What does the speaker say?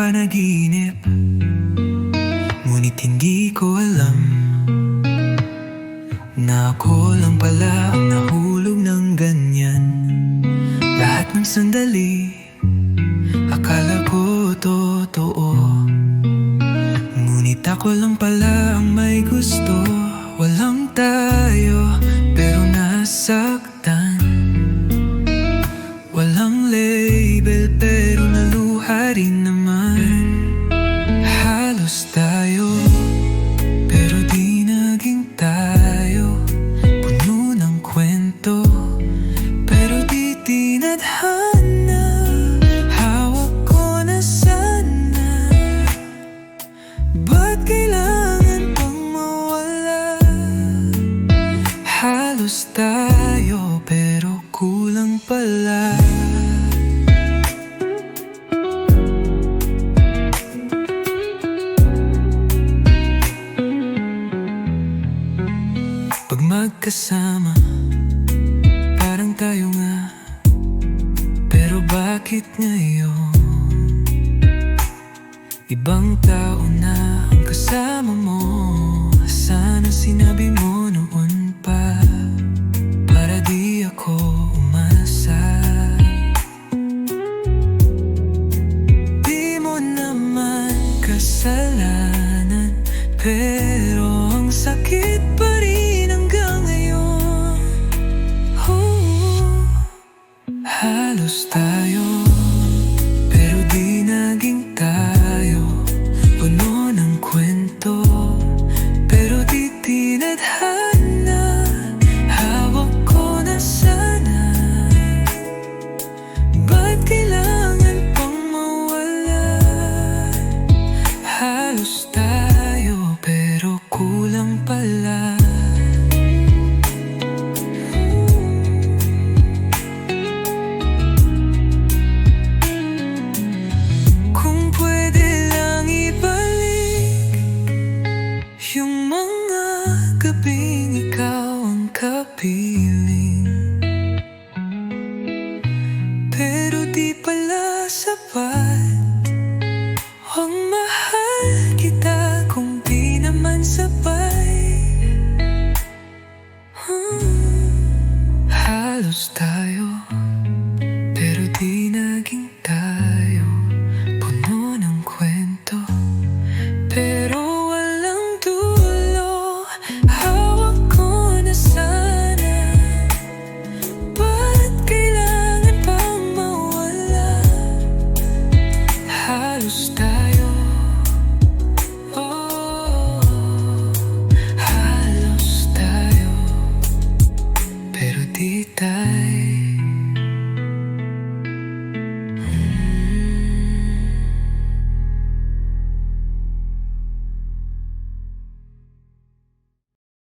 Panaginip. Ngunit hindi ko Na ako lang pala nahulog ng ganyan. Lahat ng Ngunit ako lang pala ang may gusto. Walang tayo pero nasaktan. Walang label pero naluha rin naman. Halos tayo pero di naging tayo. Puno ng kwento pero di tinadhana Ba't kailangan pang mawala? Halos tayo pero kulang pala. Pag magkasama Parang tayo nga. Pero bakit ngayon Ibang tao na ang kasama mo. Sana sinabi mo noon pa. Para di ako umasa Di mo naman kasalanan Pero ang sakit pa rin hanggang ngayon. Oh, Halos tayo. tuwing ikaw Pero di pala sapat. Ang mahal kita kung di naman sabay. Hmm. Halos tayo. Pero di naging pero di tayo